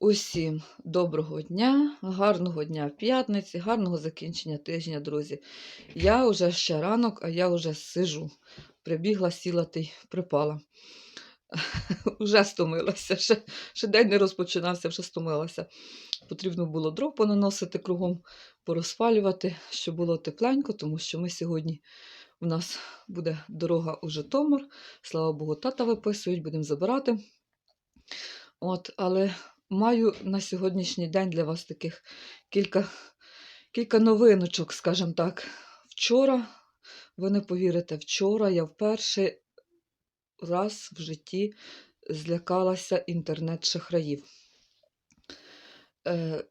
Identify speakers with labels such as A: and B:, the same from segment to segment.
A: Усім доброго дня, гарного дня п'ятниці, гарного закінчення тижня, друзі. Я вже ще ранок, а я вже сижу. Прибігла, сіла та й припала. Вже стомилася, ще, ще день не розпочинався, вже стомилася. Потрібно було дров понаносити кругом, порозпалювати, щоб було тепленько, тому що ми сьогодні у нас буде дорога у Житомир. Слава Богу, тата виписують, будемо забирати. От, але маю на сьогоднішній день для вас таких кілька, кілька новиночок, скажімо так. Вчора, ви не повірите, вчора я вперше раз в житті злякалася інтернет-шахраїв. Е,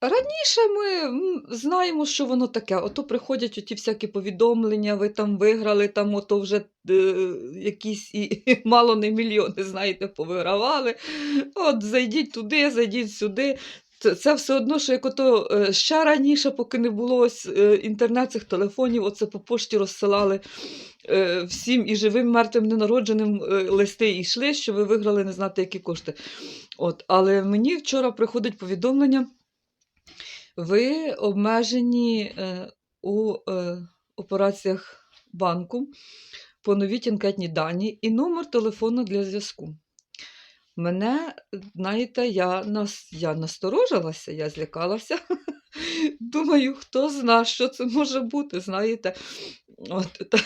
A: Раніше ми знаємо, що воно таке. Ото приходять оті всякі повідомлення, ви там виграли, там ото вже е, якісь і мало не мільйони, знаєте, повигравали. От зайдіть туди, зайдіть сюди. Це, це все одно, що як ото е, ще раніше, поки не було ось, е, інтернет цих телефонів, оце по пошті розсилали е, всім і живим, мертвим, ненародженим е, листи йшли, що ви виграли не знати, які кошти. От, але мені вчора приходить повідомлення. Ви обмежені е, у е, операціях банку, поновіть анкетні дані і номер телефону для зв'язку. Мене, знаєте, я, нас, я насторожилася, я злякалася. Думаю, хто зна, що це може бути, знаєте. От, та,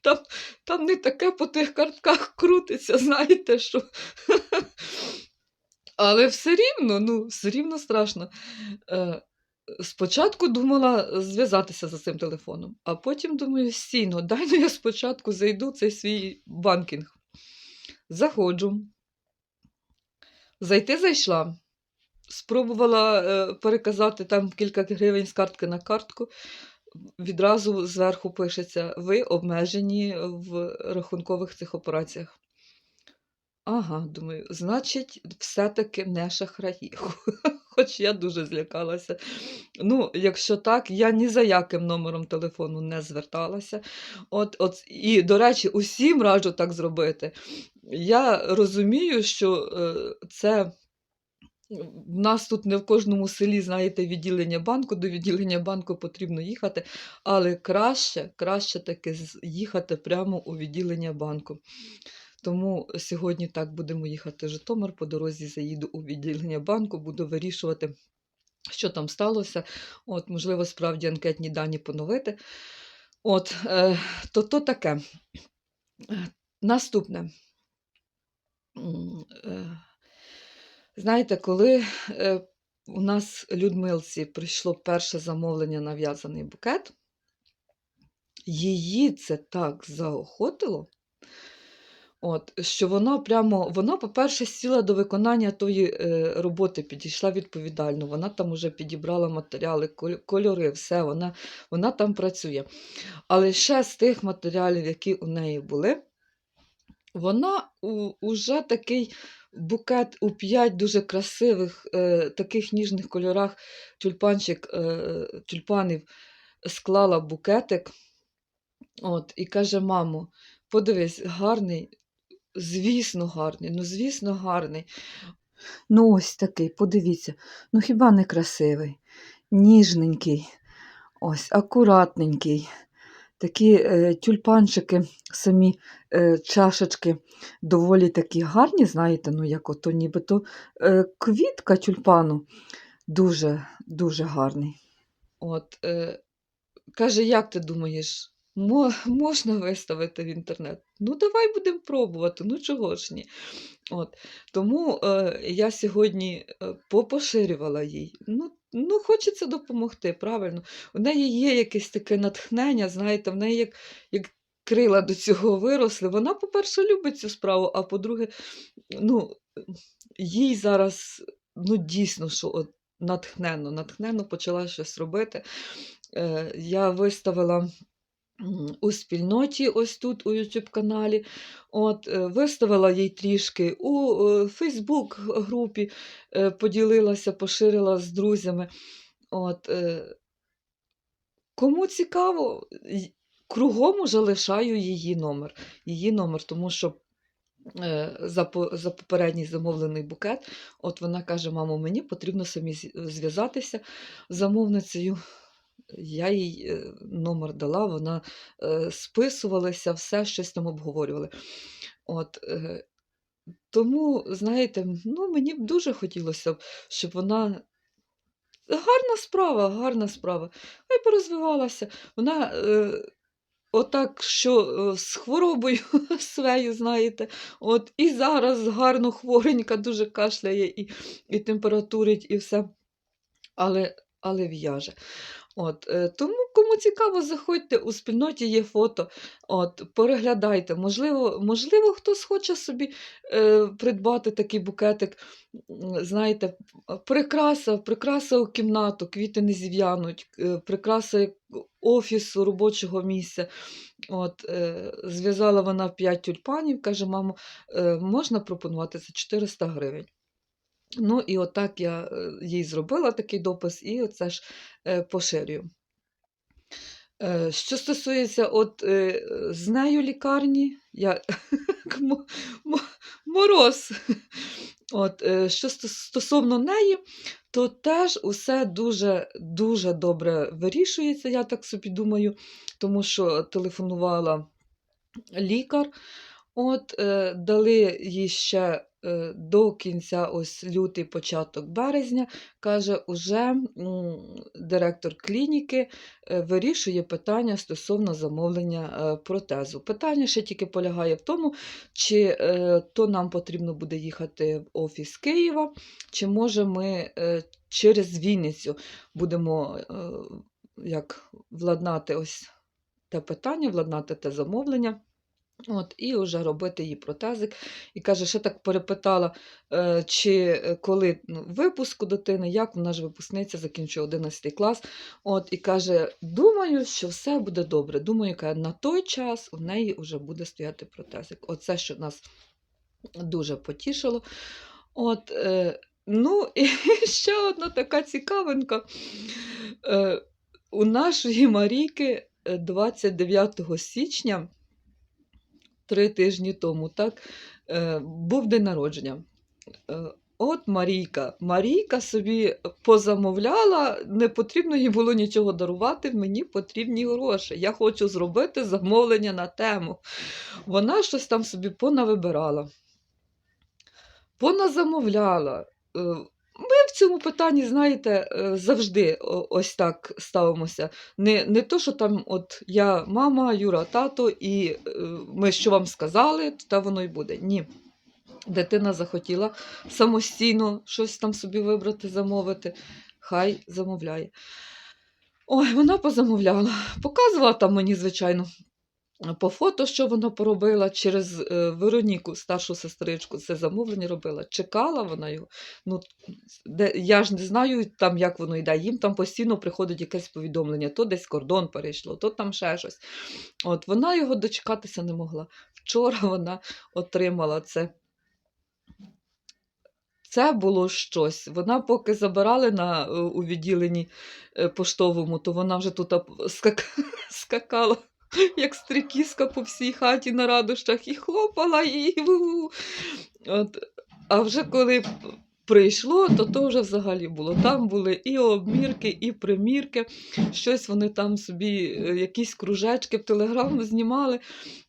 A: там, там не таке по тих картках крутиться, знаєте, що. Але все рівно, ну, все рівно страшно. Е, спочатку думала зв'язатися за цим телефоном, а потім думаю, стійно, дай ну я спочатку зайду цей свій банкінг. Заходжу. Зайти зайшла. Спробувала е, переказати там кілька гривень з картки на картку. Відразу зверху пишеться: ви обмежені в рахункових цих операціях. Ага, думаю, значить, все-таки не шахраї. Хоч я дуже злякалася. Ну, якщо так, я ні за яким номером телефону не зверталася. От, от, і, до речі, усім раджу так зробити. Я розумію, що е, це. В нас тут не в кожному селі, знаєте, відділення банку, до відділення банку потрібно їхати, але краще, краще таки з- їхати прямо у відділення банку. Тому сьогодні так будемо їхати в Житомир, по дорозі заїду у відділення банку, буду вирішувати, що там сталося. От, можливо, справді анкетні дані поновити. От, е, то то таке. Наступне. Е, Знаєте, коли е, у нас Людмилці прийшло перше замовлення на в'язаний букет, її це так заохотило. От, що вона прямо, вона, по-перше, сіла до виконання тої е, роботи, підійшла відповідально. Вона там вже підібрала матеріали, кольори, все, вона, вона там працює. Але ще з тих матеріалів, які у неї були, вона у, уже такий букет у п'ять дуже красивих, е, таких ніжних кольорах тюльпанчик, е, тюльпанів склала букетик. От, і каже: мамо, подивись, гарний, звісно, гарний, ну, звісно, гарний. Ну, ось такий, подивіться, ну хіба не красивий, ніжненький, ось, акуратненький. Такі е, тюльпанчики, самі е, чашечки доволі такі гарні, знаєте, ну як ото нібито е, квітка тюльпану дуже, дуже гарний. От, е, каже, як ти думаєш, можна виставити в інтернет? Ну, давай будемо пробувати, ну чого ж ні. От, тому е, я сьогодні е, попоширювала їй. Ну, ну, хочеться допомогти, правильно. У неї є якесь таке натхнення, знаєте, в неї як, як крила до цього виросли. Вона, по-перше, любить цю справу, а по-друге, ну, їй зараз ну, дійсно, що от, натхненно, натхненно почала щось робити. Е, я виставила у спільноті, ось тут, у YouTube каналі. От, е, виставила їй трішки у Фейсбук групі, е, поділилася, поширила з друзями. От, е, кому цікаво, кругом уже лишаю її номер. Її номер, тому що е, за, за попередній замовлений букет. От вона каже: мамо, мені потрібно самі зв'язатися з замовницею. Я їй е, номер дала, вона е, списувалася, все щось там обговорювали. От, е, тому, знаєте, ну, мені б дуже хотілося щоб вона. Гарна справа, гарна справа. Хай порозвивалася. Вона е, отак, що е, з хворобою своєю, знаєте, от і зараз гарно хворенька, дуже кашляє і, і температурить, і все. Але, але в'яже. От, е, тому, кому цікаво, заходьте, у спільноті є фото, от, переглядайте. Можливо, можливо, хтось хоче собі е, придбати такий букетик. Знаєте, прикраса, прикраса у кімнату, квіти не зів'януть, е, прикраса офісу, робочого місця. От, е, зв'язала вона 5 тюльпанів, каже, мамо, е, можна пропонувати за 400 гривень. Ну, і отак я е, їй зробила такий допис, і оце ж е, поширюю. Е, Що стосується от, з нею лікарні, я мо- мо- мороз. От, що стосовно неї, то теж усе дуже, дуже добре вирішується, я так собі думаю, тому що телефонувала лікар, от, дали їй ще до кінця ось лютий, початок березня, каже, уже директор клініки е, вирішує питання стосовно замовлення е, протезу. Питання ще тільки полягає в тому, чи е, то нам потрібно буде їхати в офіс Києва, чи може ми е, через Вінницю будемо е, як владнати ось те питання, владнати те замовлення. От, і вже робити їй протезик. І каже, ще так перепитала, е, чи е, коли ну, випуск у дитини, як вона ж випускниця, закінчує 11 клас. От, і каже, думаю, що все буде добре. Думаю, каже, на той час у неї вже буде стояти протезик. Оце, що нас дуже потішило. От, е, ну, і ще одна така цікавинка. У нашої Марійки е, 29 січня три тижні тому, так, е, був день народження. Е, От Марійка. Марійка собі позамовляла, не потрібно їй було нічого дарувати, мені потрібні гроші. Я хочу зробити замовлення на тему. Вона щось там собі понавибирала, поназамовляла. Цьому питанні, знаєте, е, завжди ось так ставимося. Не, не то, що там от я мама, Юра, тато, і е, ми що вам сказали, та воно й буде. Ні. Дитина захотіла самостійно щось там собі вибрати, замовити, хай замовляє. Ой, вона позамовляла. Показувала там мені, звичайно, по фото, що вона поробила через е, Вероніку, старшу сестричку, це замовлення робила. Чекала вона його. Ну, де, я ж не знаю, там, як воно йде. Їм там постійно приходить якесь повідомлення, то десь кордон перейшло, то там ще щось. От вона його дочекатися не могла. Вчора вона отримала це. Це було щось. Вона поки забирали на, е, у відділенні е, поштовому, то вона вже тут скакала, як стрікіска по всій хаті на радощах, і хлопала, і. От. А вже коли прийшло, то то вже взагалі було. Там були і обмірки, і примірки. Щось вони там собі, е, якісь кружечки в телеграм знімали.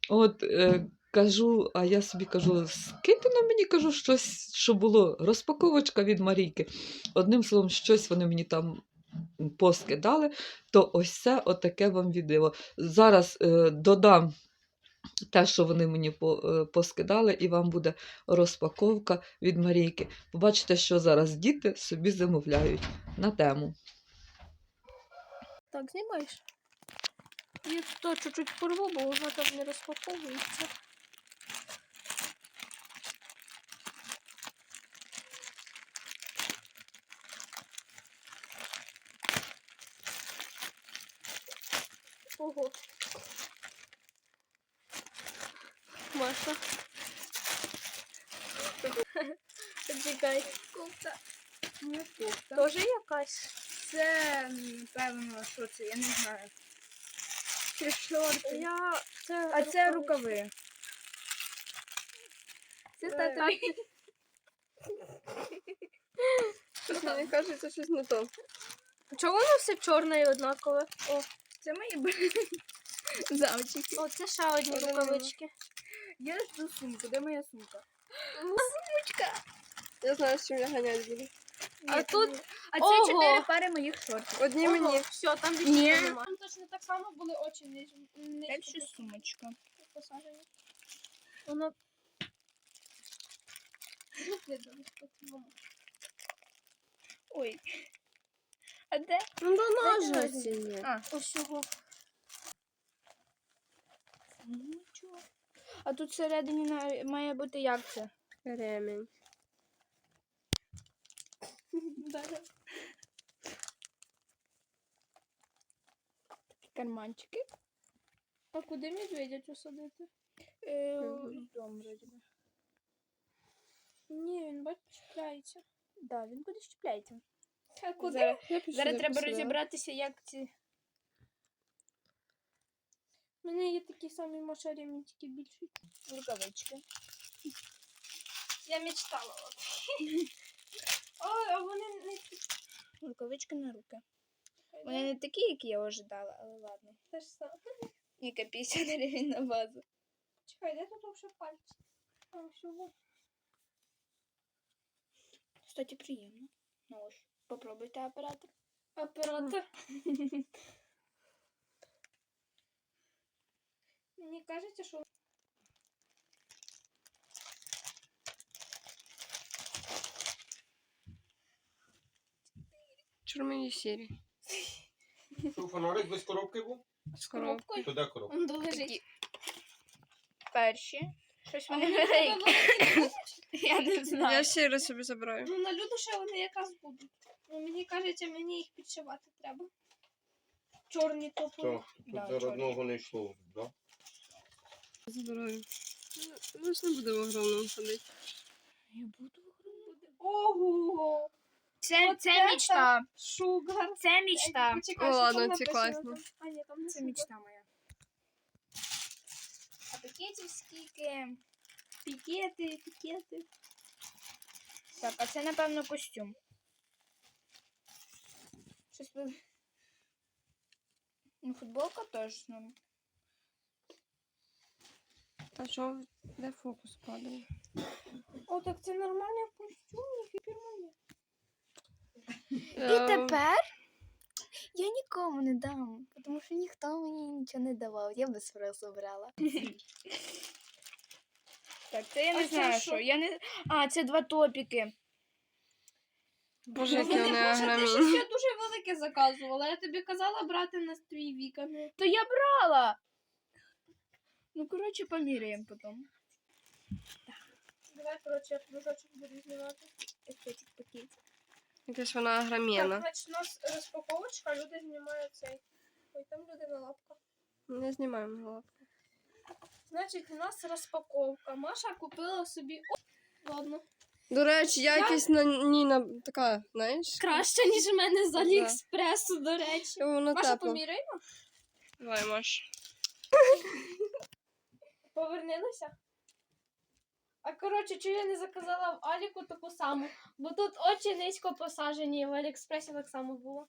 A: От, е, кажу, а я собі кажу, скиньте на мені, кажу, щось, що було. Розпаковочка від Марійки. Одним словом, щось вони мені там поскидали, то ось це отаке вам відео. Зараз е, додам те, що вони мені по, е, поскидали, і вам буде розпаковка від Марійки. Побачите, що зараз діти собі замовляють на тему.
B: Так, знімаєш? Я тут чуть-чуть порву, бо вона там не розпаковується. Ого. Маша. Чекай.
C: Кофта. Не кофта.
B: Тоже якась?
C: Це, певно, що це, я не знаю. Це шорти.
B: Я... Це
C: А це рукави. Це
B: Е,
C: татові.
D: Щось мені кажеться, щось не то.
B: Чого воно все чорне і однакове? О,
C: Це мої зайчики.
B: о, це ще одні рукавички.
C: Я жду сумку. Де моя сумка? Сумочка.
D: Я знаю, чим я ганять буду.
B: А
C: Ні,
B: тут-
C: А це
B: Ого!
C: чотири пари моїх шортів.
D: Одні мені.
B: Все, там
C: Ні.
B: більше немає. Там точно так само були очі не, не
C: Дальше сумочка.
B: посажені. Воно...
C: Ой. А де?
D: Ну,
B: ножниці
D: ножниці є.
C: А,
B: Ось його.
C: нічого. А тут всередині на- має бути як це?
D: Ремінь.
C: Карманчики.
B: А куди медведя цю садити?
C: Е,
D: Мгм.
C: Дом вроді би.
B: Ні, він бач, чіпляється.
C: Да, він кудись чіпляється.
B: А куди?
C: Зараз,
D: Я пішла
C: зараз треба
D: посадила.
C: розібратися, як ці.
B: У мене є такі самі машарі, тільки більші.
C: Рукавички.
B: Я мечтала. Ой, а вони не
C: Рукавички на руки. Вони не такі, які я ожидала, але ладно.
B: те ж саме.
C: Яка 50 гривень на базу.
B: Чекай, де тут вже пальці? Всього.
C: Кстати, приємно. Ну ось, попробуйте оператор.
B: Оператор. Мені кажеться, що
D: Чормені сірі.
E: Що, фонарик без коробки був?
B: з коробкою.
E: То де коробка?
B: Он долежить.
C: Перші. Щось вони маленькі.
B: великі.
C: Я не
D: Я
C: знаю.
D: собі забираю.
B: Ну, на люду ще вони якраз будуть. Ну, мені кажеться, мені їх підшивати треба. Чорні топові.
E: То, тут
C: Да,
E: зараз одного не йшло, да?
D: Забираю. Ну, Ми ж не будемо огромному ходити.
C: Я буду.
B: Ого!
C: Це,
B: От
C: це
B: це
C: мечта.
B: Шугар.
C: Це мечта.
D: О,
B: що
D: ладно, ці
B: написано
D: класно.
B: А, ні, там не
C: Це
B: шугар.
C: мечта моя. А пакетів скільки?
B: Пікети, пікети.
C: Так, а це, напевно, костюм. Щось ви... Ну, футболка точно.
D: А що, де фокус падає?
B: О, так це нормальний костюм, ніфіг мені.
D: І
C: тепер я нікому не дам, тому що ніхто мені нічого не давав. Я без спросу брала. Так, це я не
B: це
C: знаю,
B: що?
C: що. Я не... А, це два топіки.
D: Боже, які
B: Вони,
D: вони
B: ти
D: агромі.
B: я дуже велике заказувала. Я тобі казала брати на твій віка. Ну,
C: То я брала. Ну, коротше, поміряємо потім.
B: Давай, коротше, я кружочок буду знімати.
C: Пакетик, пакетик.
D: Якась вона
B: Так,
D: агроміна.
B: значить, у нас розпаковочка, люди знімають цей. Ой, там людина лапка.
D: Не знімаємо головку.
B: Значить, у нас розпаковка. Маша купила собі. О, ладно.
D: До речі, якість на ній на така, знаєш?
B: Краще, ніж у мене з. Аліекспресу, до речі.
D: Воно
B: Маша, поміряємо?
D: Давай, Маш.
B: Повернилися? А коротше, чого я не заказала в Аліку таку саму? Бо тут очі низько посажені, в Аліекспресі так само було.